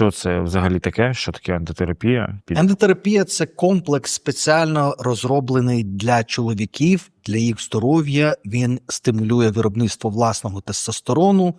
Що це взагалі таке? Що таке антитерапія? Під- Ендотерапія це комплекс спеціально розроблений для чоловіків, для їх здоров'я. Він стимулює виробництво власного тестостерону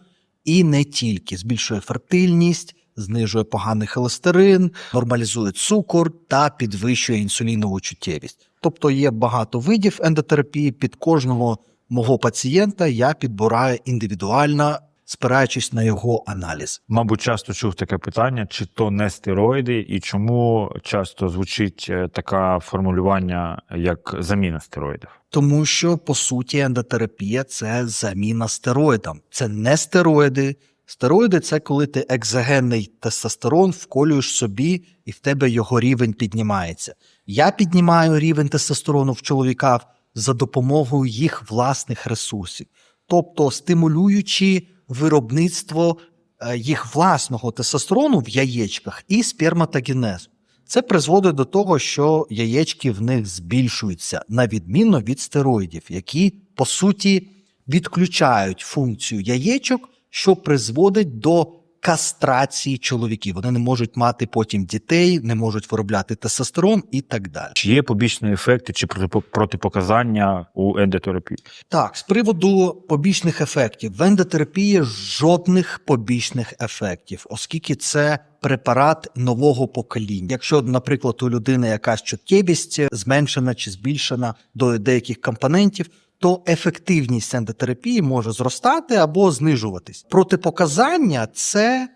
і не тільки збільшує фертильність, знижує поганий холестерин, нормалізує цукор та підвищує інсулінову чуттєвість. Тобто є багато видів ендотерапії. Під кожного мого пацієнта я підбираю індивідуально, спираючись на його аналіз. Мабуть, часто чув таке питання, чи то не стероїди, і чому часто звучить е, таке формулювання як заміна стероїдів? Тому що по суті ендотерапія це заміна стероїдам. Це не стероїди. Стероїди це коли ти екзогенний тестостерон вколюєш собі, і в тебе його рівень піднімається. Я піднімаю рівень тестостерону в чоловіках за допомогою їх власних ресурсів, тобто стимулюючи виробництво е, їх власного тестостерону в яєчках і сперматогенезу. Це призводить до того, що яєчки в них збільшуються, на відміну від стероїдів, які по суті відключають функцію яєчок, що призводить до кастрації чоловіків. Вони не можуть мати потім дітей, не можуть виробляти тестостерон і так далі. Чи є побічні ефекти чи протипо- протипоказання у ендотерапії? Так, з приводу побічних ефектів в ендотерапії жодних побічних ефектів, оскільки це препарат нового покоління. Якщо, наприклад, у людини якась чуттєвість зменшена чи збільшена до деяких компонентів, то ефективність ендотерапії може зростати або знижуватись. Протипоказання це.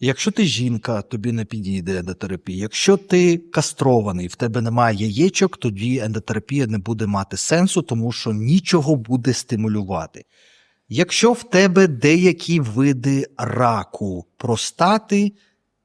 Якщо ти жінка, тобі не підійде ендотерапія. Якщо ти кастрований, в тебе немає яєчок, тоді ендотерапія не буде мати сенсу, тому що нічого буде стимулювати. Якщо в тебе деякі види раку простати,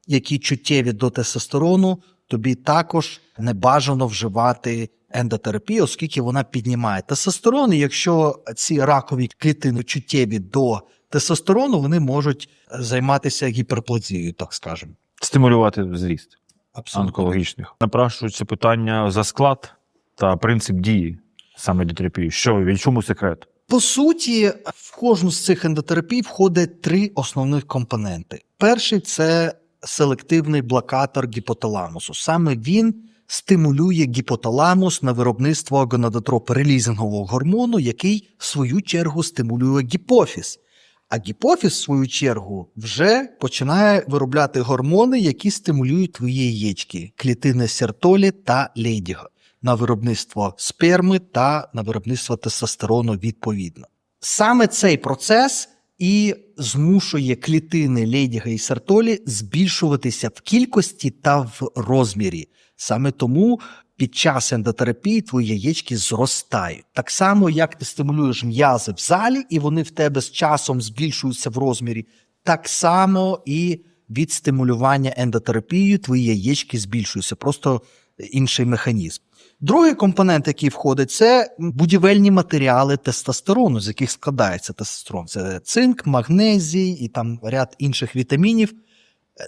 які чуттєві до тестостерону, тобі також не бажано вживати ендотерапію, оскільки вона піднімає тестостерон. І якщо ці ракові клітини чуттєві до тестостерону, вони можуть займатися гіперплазією, так скажемо. Стимулювати зріст Абсолютно. онкологічних. Напрашується питання за склад та принцип дії саме ендотерапії. Що в чому секрет? По суті, в кожну з цих ендотерапій входить три основних компоненти. Перший це селективний блокатор гіпоталамусу. Саме він стимулює гіпоталамус на виробництво гонадотроп-релізингового гормону, який в свою чергу стимулює гіпофіз. А гіпофіз, в свою чергу, вже починає виробляти гормони, які стимулюють твої яєчки, клітини сертолі та лейдіга на виробництво сперми та на виробництво тестостерону відповідно. Саме цей процес і змушує клітини лейдіга і сертолі збільшуватися в кількості та в розмірі. Саме тому під час ендотерапії твої яєчки зростають. Так само, як ти стимулюєш м'язи в залі, і вони в тебе з часом збільшуються в розмірі, так само і від стимулювання ендотерапією твої яєчки збільшуються. Просто інший механізм. Другий компонент, який входить, це будівельні матеріали тестостерону, з яких складається тестостерон. Це цинк, магнезій і там ряд інших вітамінів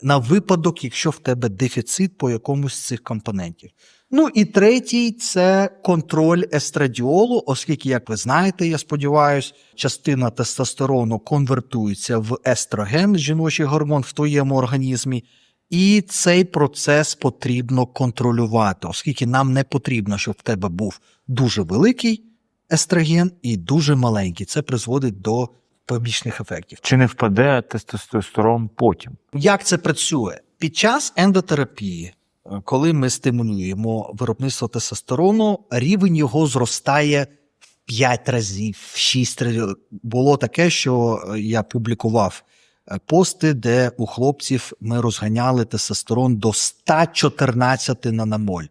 на випадок, якщо в тебе дефіцит по якомусь з цих компонентів. Ну і третій це контроль естрадіолу, оскільки, як ви знаєте, я сподіваюся, частина тестостерону конвертується в естроген, жіночий гормон в твоєму організмі. І цей процес потрібно контролювати, оскільки нам не потрібно, щоб в тебе був дуже великий естроген і дуже маленький. Це призводить до побічних ефектів. Чи не впаде тестостерон потім? Як це працює? Під час ендотерапії, е, коли ми стимулюємо виробництво тестостерону, рівень його зростає в 5 разів, в 6 разів. Було таке, що е, я публікував е, пости, де у хлопців ми розганяли тестостерон до 114 наномоль.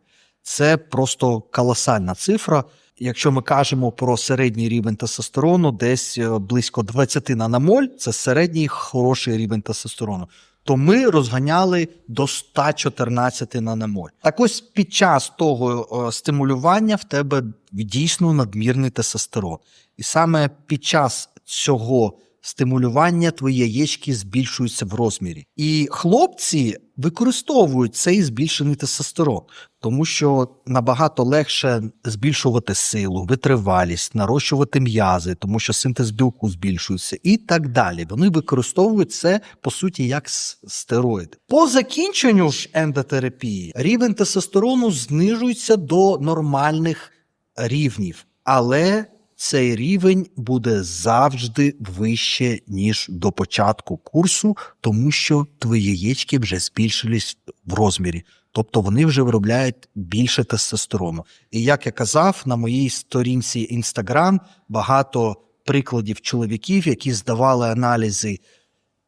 Це просто колосальна цифра. Якщо ми кажемо про середній рівень тестостерону, десь е, близько 20 наномоль, це середній хороший рівень тестостерону, то ми розганяли до 114 наномоль. Так ось під час того е, стимулювання в тебе дійсно надмірний тестостерон. І саме під час цього стимулювання твої яєчки збільшуються в розмірі. І хлопці використовують цей збільшений тестостерон, тому що набагато легше збільшувати силу, витривалість, нарощувати м'язи, тому що синтез білку збільшується і так далі. Вони використовують це по суті як стероїди. По закінченню ж ендотерапії рівень тестостерону знижується до нормальних рівнів, але цей рівень буде завжди вище, ніж до початку курсу, тому що твої яєчки вже збільшились в розмірі. Тобто вони вже виробляють більше тестостерону. І як я казав, на моїй сторінці Instagram багато прикладів чоловіків, які здавали аналізи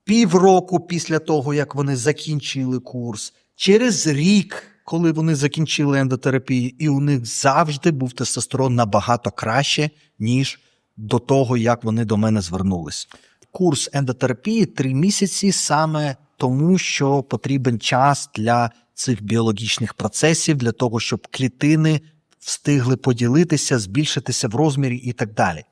півроку після того, як вони закінчили курс, через рік, коли вони закінчили ендотерапію, і у них завжди був тестостерон набагато краще, ніж до того, як вони до мене звернулись. Курс ендотерапії три місяці саме тому, що потрібен час для цих біологічних процесів, для того, щоб клітини встигли поділитися, збільшитися в розмірі і так далі.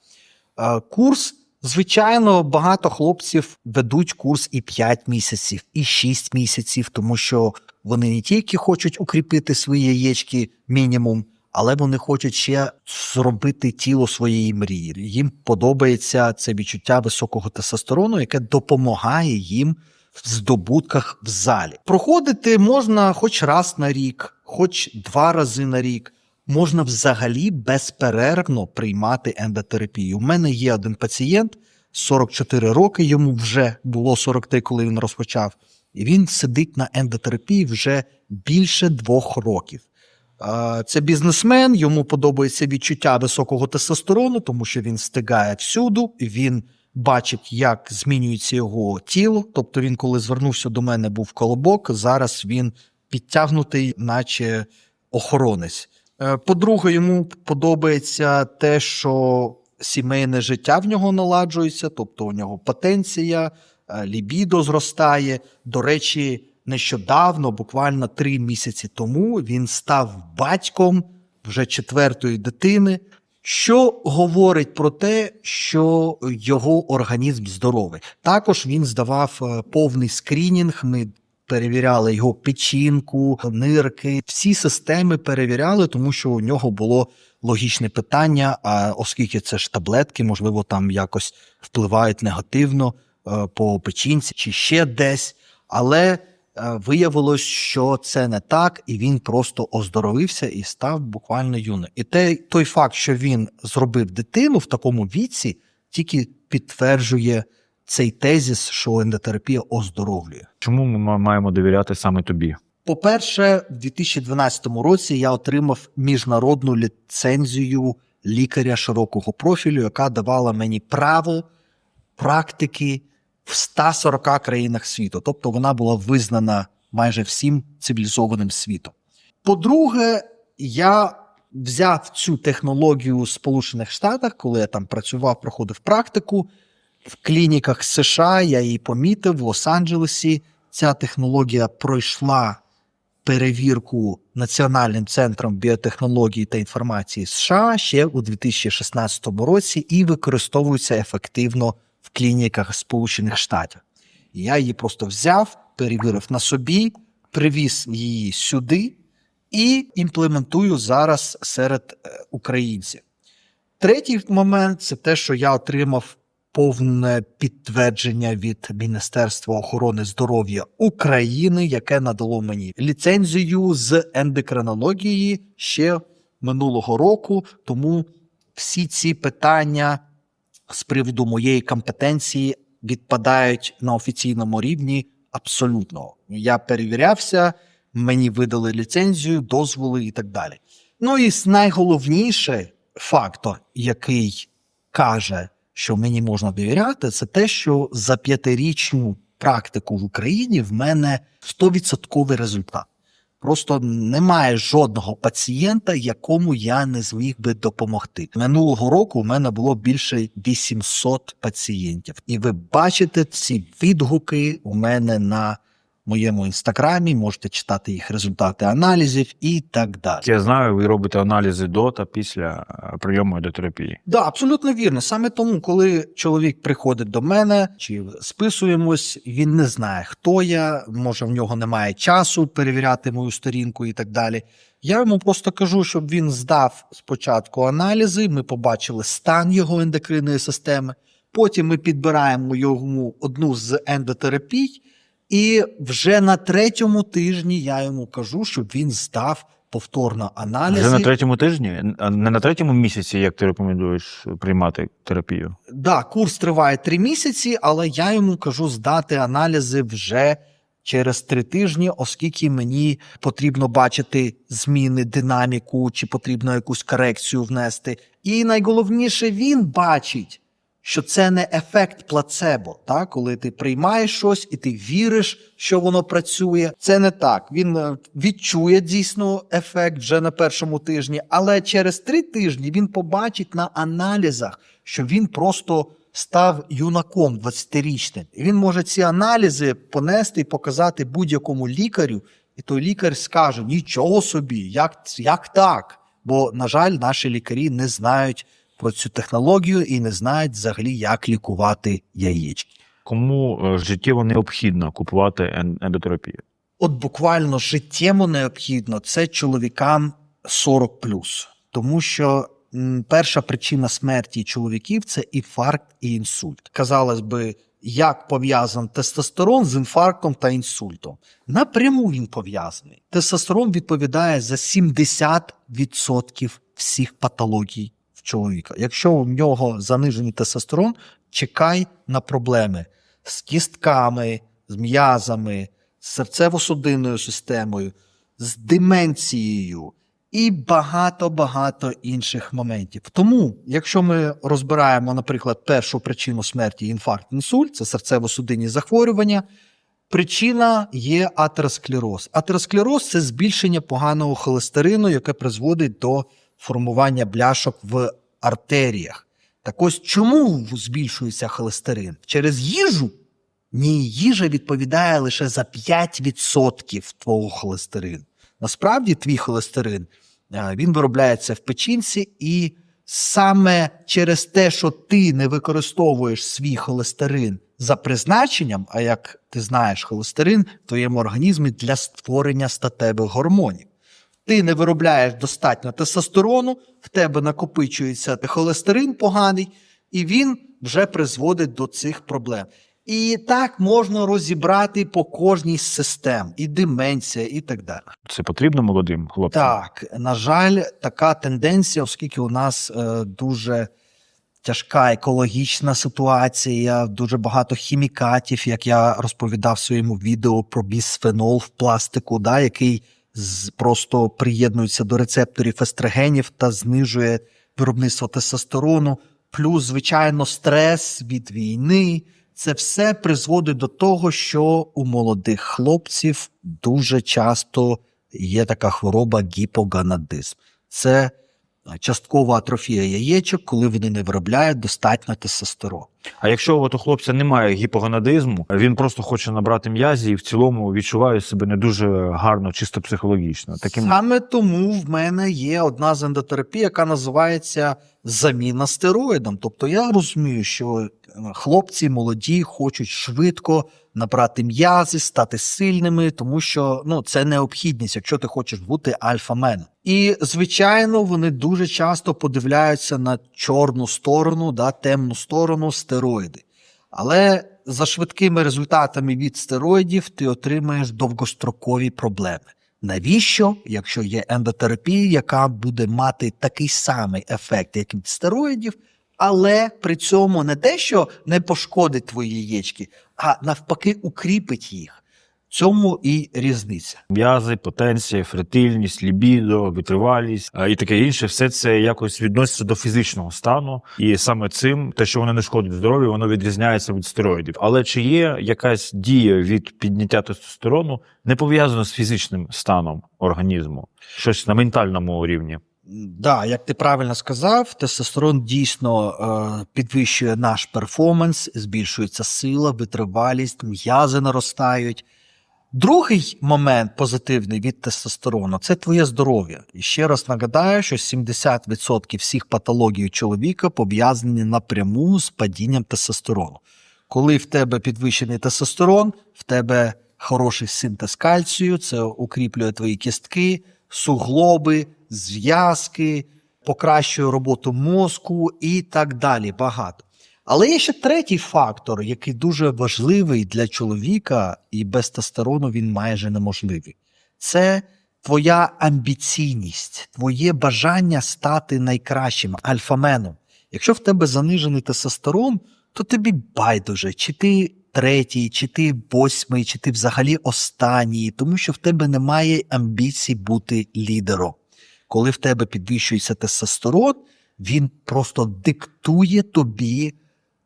Е, Курс, звичайно, багато хлопців ведуть курс і 5 місяців, і 6 місяців, тому що вони не тільки хочуть укріпити свої яєчки мінімум, але вони хочуть ще зробити тіло своєї мрії. Їм подобається це відчуття високого тестостерону, яке допомагає їм в здобутках в залі. Проходити можна хоч раз на рік, хоч два рази на рік можна взагалі безперервно приймати ендотерапію. У мене є один пацієнт, 44 роки, йому вже було 43, коли він розпочав, і він сидить на ендотерапії вже більше двох років. Це бізнесмен, йому подобається відчуття високого тестостерону, тому що він встигає всюду, він бачить, як змінюється його тіло. Тобто він, коли звернувся до мене, був колобок, зараз він підтягнутий, наче охоронець. Е, По-друге, йому подобається те, що сімейне життя в нього наладжується, тобто у нього потенція, лібідо зростає. До речі, нещодавно, буквально три місяці тому, він став батьком вже четвертої дитини, що говорить про те, що його організм здоровий. Також він здавав е, повний скрінінг. Ми перевіряли його печінку, нирки. Всі системи перевіряли, тому що у нього було логічне питання. А оскільки це ж таблетки, можливо, там якось впливають негативно е, по печінці чи ще десь. Але е, виявилось, що це не так, і він просто оздоровився і став буквально юним. І те, той факт, що він зробив дитину в такому віці, тільки підтверджує цей тезіс, що ендотерапія оздоровлює. Чому ми маємо довіряти саме тобі? По-перше, в 2012 році я отримав міжнародну ліцензію лікаря широкого профілю, яка давала мені право практики в 140 країнах світу. Тобто вона була визнана майже всім цивілізованим світом. По-друге, я взяв цю технологію Сполучених Штатах, коли я там працював, проходив практику. В клініках США я її помітив в Лос-Анджелесі. Ця технологія пройшла перевірку Національним центром біотехнології та інформації США ще у 2016 році і використовується ефективно в клініках Сполучених Штатів. Я її просто взяв, перевірив на собі, привіз її сюди і імплементую зараз серед е, українців. Третій момент це те, що я отримав повне підтвердження від Міністерства охорони здоров'я України, яке надало мені ліцензію з ендокринології ще минулого року. Тому всі ці питання з приводу моєї компетенції відпадають на офіційному рівні абсолютно. Я перевірявся, мені видали ліцензію, дозволи і так далі. Ну і найголовніший фактор, який каже, що мені можна довіряти, це те, що за п'ятирічну практику в Україні в мене 100% результат. Просто немає жодного пацієнта, якому я не зміг би допомогти. Минулого року у мене було більше 800 пацієнтів, і ви бачите ці відгуки у мене на моєму інстаграмі, можете читати їх результати аналізів і так далі. Я знаю, ви робите аналізи до та після е, прийому ендотерапії. Да, абсолютно вірно. Саме тому, коли чоловік приходить до мене чи списуємось, він не знає, хто я, може в нього немає часу перевіряти мою сторінку і так далі. Я йому просто кажу, щоб він здав спочатку аналізи, ми побачили стан його ендокринної системи. Потім ми підбираємо йому одну з ендотерапій, і вже на третьому тижні я йому кажу, щоб він здав повторно аналізи. Вже на третьому тижні, не на третьому місяці, як ти рекомендуєш приймати терапію. Да, курс триває три місяці, але я йому кажу здати аналізи вже через три тижні, оскільки мені потрібно бачити зміни, динаміку, чи потрібно якусь корекцію внести. І найголовніше, він бачить, що це не ефект плацебо. Так? Коли ти приймаєш щось і ти віриш, що воно працює. Це не так. Він е, відчує дійсно ефект вже на першому тижні, але через три тижні він побачить на аналізах, що він просто став юнаком 20-річним. І він може ці аналізи понести і показати будь-якому лікарю, і той лікар скаже: нічого собі, як, як так? Бо, на жаль, наші лікарі не знають про цю технологію і не знають взагалі, як лікувати яєчки. Кому е, життєво необхідно купувати ен- ендотерапію? От буквально життєво необхідно це чоловікам 40 тому що перша причина смерті чоловіків це інфаркт і інсульт. Казалось би, як пов'язан тестостерон з інфарктом та інсультом? Напряму він пов'язаний. Тестостерон відповідає за 70% всіх патологій чоловіка. Якщо в нього занижений тестостерон, чекай на проблеми з кістками, з м'язами, з серцево-судинною системою, з деменцією і багато-багато інших моментів. Тому, якщо ми розбираємо, наприклад, першу причину смерті інфаркт, інсульт, це серцево-судинні захворювання. Причина є атеросклероз. Атеросклероз це збільшення поганого холестерину, яке призводить до формування бляшок в артеріях. Так ось чому збільшується холестерин? Через їжу? Ні, їжа відповідає лише за 5% твого холестерину. Насправді, твій холестерин е, він виробляється в печінці, і саме через те, що ти не використовуєш свій холестерин за призначенням, а як ти знаєш, холестерин в твоєму організмі для створення статевих гормонів. Ти не виробляєш достатньо тестостерону, в тебе накопичується холестерин поганий, і він вже призводить до цих проблем. І так можна розібрати по кожній з систем, і деменція, і так далі. Це потрібно молодим хлопцям? Так, на жаль, така тенденція, оскільки у нас е, дуже тяжка екологічна ситуація, дуже багато хімікатів, як я розповідав в своєму відео про бісфенол в пластику, да, який просто приєднується до рецепторів естрогенів та знижує виробництво тестостерону. Плюс, звичайно, стрес від війни. Це все призводить до того, що у молодих хлопців дуже часто є така хвороба гіпоганадизм. Це часткова атрофія яєчок, коли вони не виробляють достатньо тестостерону. А якщо от у хлопця немає гіпогонадизму, він просто хоче набрати м'язі і в цілому відчуває себе не дуже гарно, чисто психологічно. Таким Саме тому в мене є одна з ендотерапій, яка називається заміна стероїдом. Тобто я розумію, що е, хлопці молоді хочуть швидко набрати м'язи, стати сильними, тому що ну, це необхідність, якщо ти хочеш бути альфа-меном. І, звичайно, вони дуже часто подивляються на чорну сторону, да, темну сторону стероїди. Але за швидкими результатами від стероїдів ти отримаєш довгострокові проблеми. Навіщо, якщо є ендотерапія, яка буде мати такий самий ефект, як від стероїдів, але при цьому не те, що не пошкодить твої яєчки, а навпаки укріпить їх. Цьому і різниця. м'язи, потенція, фертильність, лібідо, витривалість і таке інше, все це якось відноситься до фізичного стану, і саме цим те, що воно не шкодить здоров'ю, воно відрізняється від стероїдів. Але чи є якась дія від підняття тестостерону не пов'язана з фізичним станом організму, щось на ментальному рівні? Да, як ти правильно сказав, тестостерон дійсно е, підвищує наш перформанс, збільшується сила, витривалість, м'язи наростають. Другий момент позитивний від тестостерону це твоє здоров'я. І ще раз нагадаю, що 70% всіх патологій чоловіка пов'язані напряму з падінням тестостерону. Коли в тебе підвищений тестостерон, в тебе хороший синтез кальцію, це укріплює твої кістки, суглоби, зв'язки, покращує роботу мозку і так далі. Багато. Але є ще третій фактор, який дуже важливий для чоловіка, і без тестостерону він майже неможливий. Це твоя амбіційність, твоє бажання стати найкращим альфаменом. Якщо в тебе занижений тестостерон, то тобі байдуже, чи ти третій, чи ти восьмий, чи ти взагалі останній, тому що в тебе немає амбіцій бути лідером. Коли в тебе підвищується тестостерон, він просто диктує тобі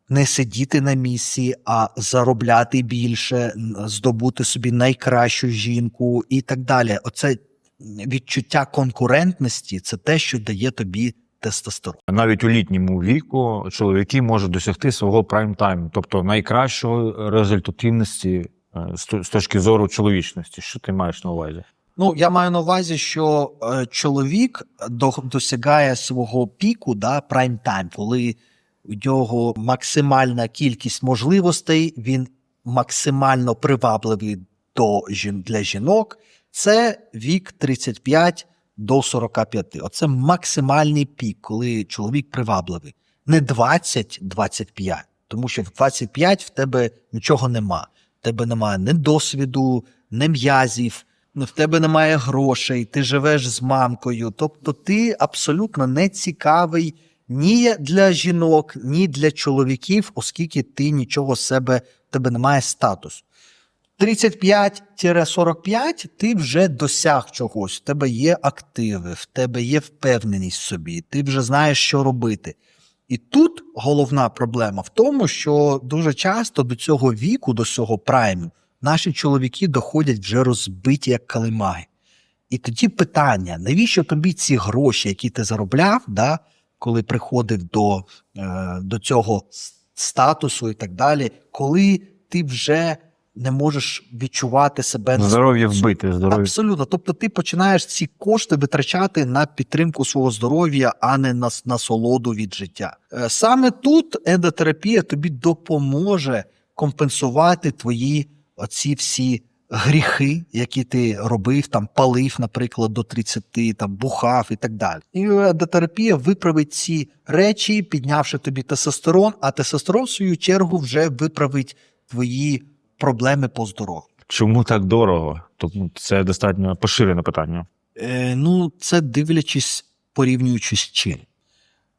не сидіти на місці, а заробляти більше, здобути собі найкращу жінку і так далі. Оце відчуття конкурентності це те, що дає тобі тестостерон. Навіть у літньому віку чоловіки можуть досягти свого прайм-тайму, тобто найкращої результативності е, з то- з точки зору чоловічності. Що ти маєш на увазі? Ну, я маю на увазі, що е, чоловік до, досягає свого піку, да, прайм-тайм, коли у нього максимальна кількість можливостей, він максимально привабливий до для жінок. Це вік 35 до 45. Оце максимальний пік, коли чоловік привабливий. Не 20-25, тому що в 25 в тебе нічого нема. В тебе немає ні досвіду, ні м'язів, в тебе немає грошей, ти живеш з мамкою. Тобто ти абсолютно не цікавий ні для жінок, ні для чоловіків, оскільки ти нічого себе, в тебе немає статусу. 35-45 ти вже досяг чогось, в тебе є активи, в тебе є впевненість в собі, ти вже знаєш, що робити. І тут головна проблема в тому, що дуже часто до цього віку, до цього прайму, наші чоловіки доходять вже розбиті як калимаги. І тоді питання: навіщо тобі ці гроші, які ти заробляв, да, коли приходив до, е, до цього статусу і так далі, коли ти вже не можеш відчувати себе Здоров'я вбите, здоров'я. Абсолютно. Тобто ти починаєш ці кошти витрачати на підтримку свого здоров'я, а не на с- насолоду від життя. Е, Саме тут ендотерапія тобі допоможе компенсувати твої оці всі гріхи, які ти робив, там палив, наприклад, до 30, там бухав і так далі. І ендотерапія виправить ці речі, піднявши тобі тестостерон, а тестостерон, в свою чергу, вже виправить твої проблеми по здоров'ю. Чому так дорого? Тобто це достатньо поширене питання. Е, ну, це дивлячись, порівнюючи з чим.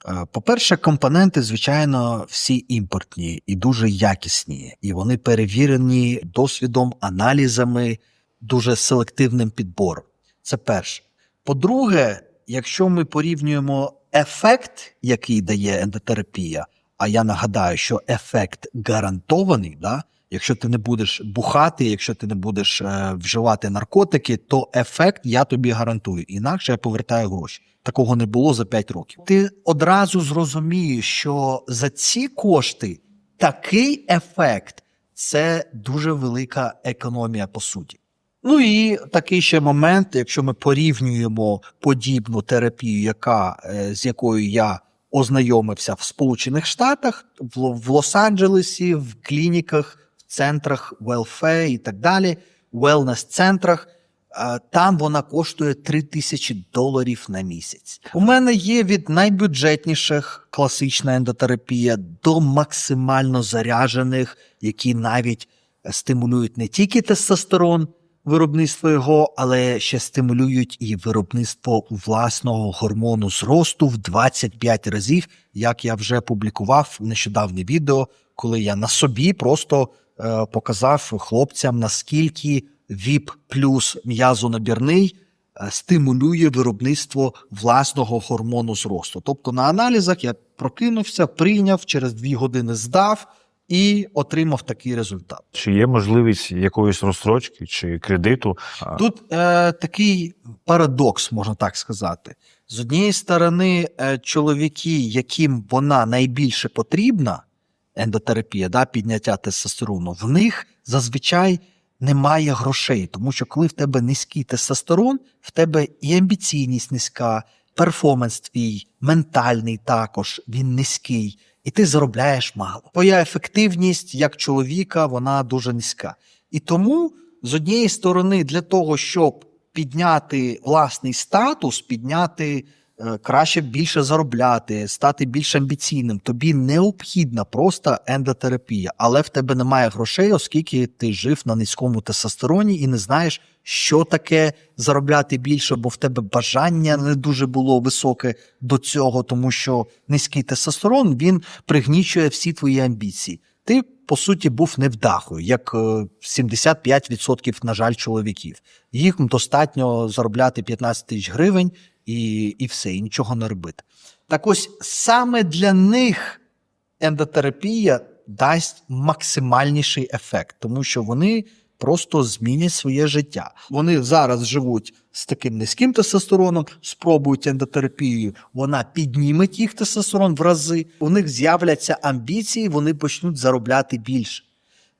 Е, По-перше, компоненти, звичайно, всі імпортні і дуже якісні, і вони перевірені досвідом, аналізами, дуже селективним підбором. Це перше. По-друге, якщо ми порівнюємо ефект, який дає ендотерапія, а я нагадаю, що ефект гарантований, да? якщо ти не будеш бухати, якщо ти не будеш е, вживати наркотики, то ефект я тобі гарантую. Інакше я повертаю гроші. Такого не було за 5 років. Ти одразу зрозумієш, що за ці кошти такий ефект це дуже велика економія по суті. Ну і такий ще момент, якщо ми порівнюємо подібну терапію, яка, е, з якою я ознайомився в Сполучених Штатах, в, Лос-Анджелесі, в клініках, в центрах welfare і так далі, wellness-центрах, е, там вона коштує 3 тисячі доларів на місяць. У мене є від найбюджетніших класична ендотерапія до максимально заряджених, які навіть е, стимулюють не тільки тестостерон, виробництво його, але ще стимулюють і виробництво власного гормону зросту в 25 разів, як я вже публікував нещодавнє відео, коли я на собі просто е, показав хлопцям, наскільки ВІП плюс м'язонабірний е, стимулює виробництво власного гормону зросту. Тобто на аналізах я прокинувся, прийняв, через дві години здав і отримав такий результат. Чи є можливість якоїсь розстрочки чи кредиту? Тут е, такий парадокс, можна так сказати. З однієї сторони, е, чоловіки, яким вона найбільше потрібна, ендотерапія, да, підняття тестостерону, в них зазвичай немає грошей, тому що коли в тебе низький тестостерон, в тебе і амбіційність низька, перформанс твій, ментальний також він низький, і ти заробляєш мало. Твоя ефективність як чоловіка вона дуже низька. І тому, з однієї сторони, для того, щоб підняти власний статус, підняти краще більше заробляти, стати більш амбіційним, тобі необхідна просто ендотерапія, але в тебе немає грошей, оскільки ти жив на низькому тестостероні і не знаєш, що таке заробляти більше, бо в тебе бажання не дуже було високе до цього, тому що низький тестостерон він пригнічує всі твої амбіції. Ти, по суті, був невдахою, як е, 75%, на жаль, чоловіків. Їх достатньо заробляти 15 тисяч гривень і, і все, і нічого не робити. Так ось саме для них ендотерапія дасть максимальніший ефект, тому що вони просто змінять своє життя. Вони зараз живуть з таким низьким тестостероном, спробують ендотерапію, вона підніме їх тестостерон в рази, у них з'являться амбіції, вони почнуть заробляти більше.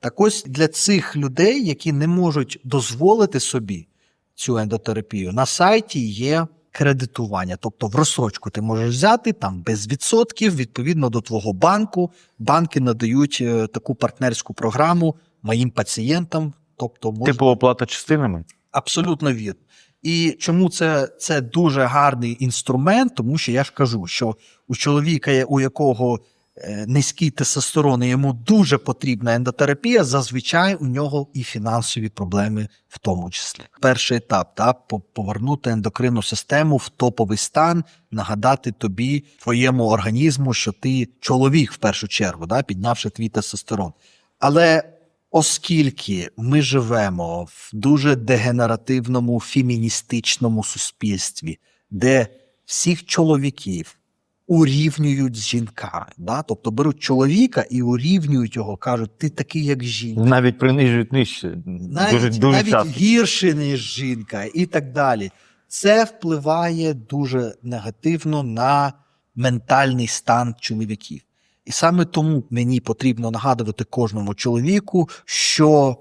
Так ось для цих людей, які не можуть дозволити собі цю ендотерапію, на сайті є кредитування. Тобто в розсрочку ти можеш взяти там без відсотків відповідно до твого банку. Банки надають е, таку партнерську програму моїм пацієнтам. Тобто можна... Типу оплата частинами? Абсолютно вірно. І чому це, це дуже гарний інструмент? Тому що я ж кажу, що у чоловіка, у якого низький тестостерон, і йому дуже потрібна ендотерапія, зазвичай у нього і фінансові проблеми в тому числі. Перший етап та, повернути ендокринну систему в топовий стан, нагадати тобі, твоєму організму, що ти чоловік в першу чергу, да, піднявши твій тестостерон. Але Оскільки ми живемо в дуже дегенеративному феміністичному суспільстві, де всіх чоловіків урівнюють з жінками, да? тобто беруть чоловіка і урівнюють його, кажуть, ти такий, як жінка, Навіть принижують нижче. навіть, дуже дуже навіть часто. гірше, ніж жінка, і так далі. Це впливає дуже негативно на ментальний стан чоловіків. І саме тому мені потрібно нагадувати кожному чоловіку, що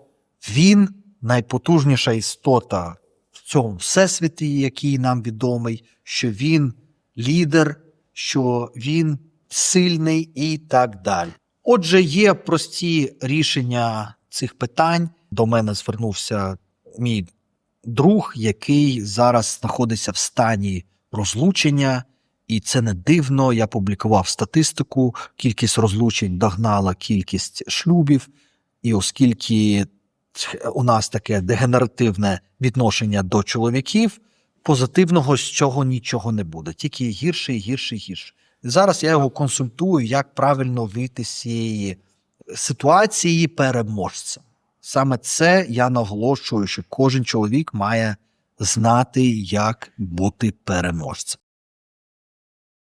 він найпотужніша істота в цьому всесвіті, який нам відомий, що він лідер, що він сильний і так далі. Отже, є прості рішення цих питань. До мене звернувся мій друг, який зараз знаходиться в стані розлучення. І це не дивно. Я публікував статистику. Кількість розлучень догнала кількість шлюбів, і оскільки у нас таке дегенеративне відношення до чоловіків, позитивного з цього нічого не буде, тільки гірше і гірше і гірше. І зараз я його консультую, як правильно вийти з цієї ситуації переможця. Саме це я наголошую, що кожен чоловік має знати, як бути переможцем.